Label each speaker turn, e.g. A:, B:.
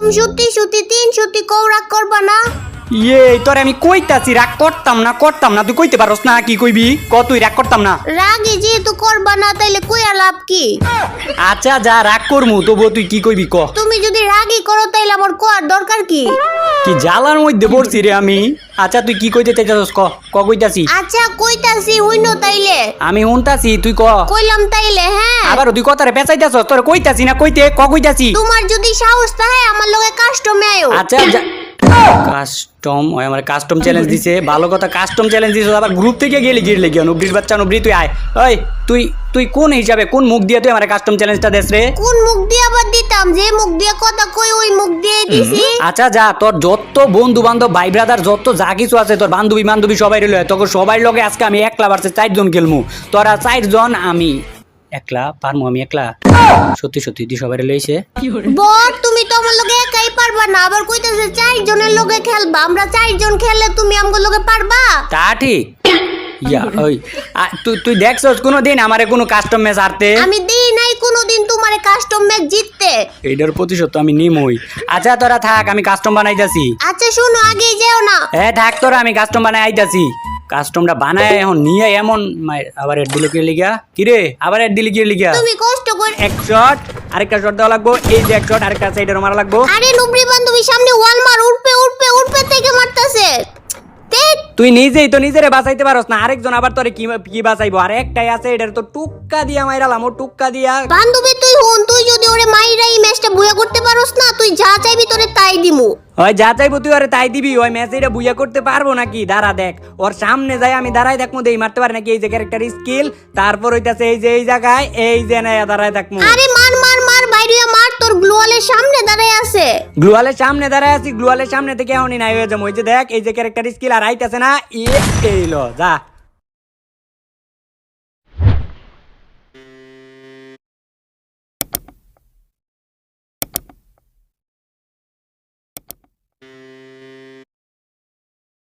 A: তুমি সত্যি সত্যি তিন সত্যি কৌরাক করবা না?
B: ইয়ে তোরে আমি কইতাছি রাগ করতাম না করতাম না তুই কইতে পারস না কি কইবি? ক তুই রাগ করতাম না।
A: রাগে যেহেতু করবা না তাইলে কইয়া লাভ কি?
B: আচ্ছা যা রাগ করমু তবুও তুই কি কইবি ক।
A: তুমি করো তাইলে আমার কোয়ার দরকার কি?
B: কি জালার মধ্যে পড়ছি রে আমি? আচ্ছা তুই কি কইতে চাইতাছস? ক ক কইতাছি?
A: আচ্ছা কইতাছি হইনো তাইলে।
B: আমি হুনতাছি তুই ক?
A: কইলাম তাইলে হ্যাঁ।
B: আবার তুই কথারে পেঁচাইতাছস? তোর কইতাছি না কইতে ক কইতাছি?
A: তোমার যদি সাহস থাকে আমার লগে কাস্টমে আয়ো।
B: আচ্ছা কাস্টম ওই আমার কাস্টম চ্যালেঞ্জ দিছে। ভালো কথা কাস্টম চ্যালেঞ্জ দিছে আবার গ্রুপ থেকে গেলি গিরলে গিয়ে নুবরির বাচ্চা নুবরি তুই আয়। ওই তুই তুই কোন হিসাবে কোন মুখ দিয়ে তুই আমার কাস্টম চ্যালেঞ্জটা দেস রে?
A: কোন মুখ দিয়ে আবার দিতাম? যে মুখ দিয়ে কথা কই ওই মুখ দিয়ে দিছি।
B: আচ্ছা যা তোর যত বন্ধু বান্ধব ভাই ব্রাদার যত যা কিছু আছে তোর বান্ধবী বান্ধবী সবাই রইল। তোকে সবাই লগে আজকে আমি একলা বাড়ছে চারজন খেলমু। তোরা চারজন আমি। একলা পারমু আমি একলা। সত্যি সত্যি তুই সবাই লইছে।
A: বট তুমি তো আমার লগে একাই পারবা না আবার কইতাছে চারজনের লগে খেলবা আমরা চারজন খেললে তুমি আমগো লগে পারবা?
B: তা ঠিক। ইয়া ওই তুই তুই দেখছস কোনো দিন আমারে কোনো কাস্টম ম্যাচ হারতে?
A: আমি দিই নাই কোনোদিন তোমারে কাস্টম ম্যাচ জিততে।
B: এইটার প্রতিশোধ তো আমি নিমই। আচ্ছা তোরা থাক আমি কাস্টম বানাইতাছি।
A: আচ্ছা শোনো আগেই যেও না।
B: হ্যাঁ থাক তোরা আমি কাস্টম বানাই আইতাছি। কাস্টমটা বানায় এখন নিয়ে এমন আবার এড দিল কি লিগা? কিরে? আবার এড দিলি কি লিগা?
A: তুমি কষ্ট কর
B: এক শট আরেকটা শট দেওয়া লাগবো এই যে এক শট আরেকটা সাইডে মারা লাগবো।
A: আরে নুবরি বান্ধবী সামনে ওয়াল
B: তুই নিজেই তো নিজেরে বাঁচাইতে পারস না। আরেকজন আবার তোরে কি কি বাঁচাইবো? আর একটাই আছে এটার তো টুক্কা দিয়া মাইরালাম ও টুক্কা দিয়া
A: বান্ধবী তুই হন তুই যদি ওরে মাইরা এই ম্যাচটা বুয়া করতে পারোস না তুই যা চাইবি তোরে তাই দিমু।
B: ওই যা চাইব তুই আরে তাই দিবি ওই ম্যাচ এটা বুইয়া করতে পারব নাকি? দাঁড়া দেখ ওর সামনে যাই আমি দাঁড়াই দেখব দেই মারতে পারে নাকি? এই যে ক্যারেক্টার স্কিল তারপর হইতাছে এই যে এই জায়গায় এই যে নাই দাঁড়াই দেখব
A: আরে মার মার তোর গ্লোয়ালের সামনে দাঁড়ায় আছে
B: গ্লুয়ালের সামনে দাঁড়ায় আছি, গ্লুয়ালের সামনে থেকে এমনই নাই হয়ে যাব। দেখ, এই যে ক্যারেক্টার স্কিল আর আইতেছে না ই এই লো যা।